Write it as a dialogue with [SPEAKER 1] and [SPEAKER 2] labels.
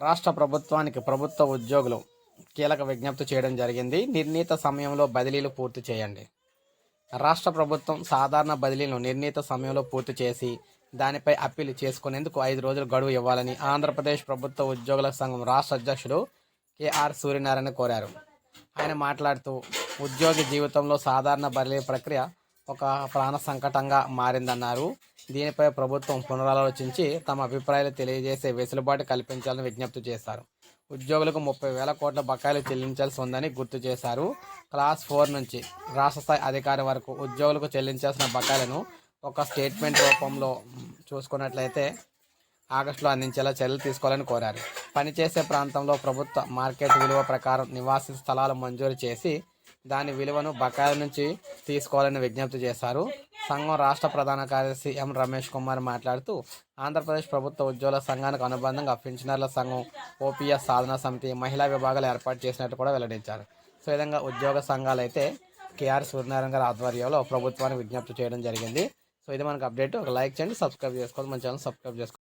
[SPEAKER 1] రాష్ట్ర ప్రభుత్వానికి ప్రభుత్వ ఉద్యోగులు కీలక విజ్ఞప్తి చేయడం జరిగింది. నిర్ణీత సమయంలో బదిలీలు పూర్తి చేయండి. రాష్ట్ర ప్రభుత్వం సాధారణ బదిలీలను నిర్ణీత సమయంలో పూర్తి చేసి దానిపై అప్పీల్ చేసుకునేందుకు ఐదు రోజులు గడువు ఇవ్వాలని ఆంధ్రప్రదేశ్ ప్రభుత్వ ఉద్యోగుల సంఘం రాష్ట్ర అధ్యక్షుడు కేఆర్ సూర్యనారాయణ కోరారు. ఆయన మాట్లాడుతూ ఉద్యోగి జీవితంలో సాధారణ బదిలీ ప్రక్రియ ఒక ప్రాణ సంకటంగా మారిందన్నారు. దీనిపై ప్రభుత్వం పునరాలోచించి తమ అభిప్రాయాలు తెలియజేసే వెసులుబాటు కల్పించాలని విజ్ఞప్తి చేశారు. ఉద్యోగులకు ముప్పై వేల కోట్ల బకాయిలు చెల్లించాల్సి ఉందని గుర్తు చేశారు. క్లాస్ ఫోర్ నుంచి రాష్ట్ర స్థాయి అధికారి వరకు ఉద్యోగులకు చెల్లించాల్సిన బకాయిలను ఒక స్టేట్మెంట్ రూపంలో చూసుకున్నట్లయితే ఆగస్టులో అందించేలా చర్యలు తీసుకోవాలని కోరారు. పనిచేసే ప్రాంతంలో ప్రభుత్వ మార్కెట్ విలువ ప్రకారం నివాస స్థలాలు మంజూరు చేసి దాని విలువను బకాయిల నుంచి తీసుకోవాలని విజ్ఞప్తి చేశారు. సంఘం రాష్ట్ర ప్రధాన కార్యదర్శి ఎం రమేష్ కుమార్ మాట్లాడుతూ ఆంధ్రప్రదేశ్ ప్రభుత్వ ఉద్యోగుల సంఘానికి అనుబంధంగా పెన్షనర్ల సంఘం ఓపీఎస్ సాధన సమితి మహిళా విభాగాలు ఏర్పాటు చేసినట్టు కూడా వెల్లడించారు. సో విధంగా ఉద్యోగ సంఘాలు అయితే కేఆర్ సూర్యనారాయణ గారి ఆధ్వర్యంలో ప్రభుత్వానికి విజ్ఞప్తి చేయడం జరిగింది. సో ఇది మనకు అప్డేట్. ఒక లైక్ చేయండి సబ్స్క్రైబ్ చేసుకోవాలి మన ఛానల్ సబ్స్క్రైబ్ చేసుకోండి.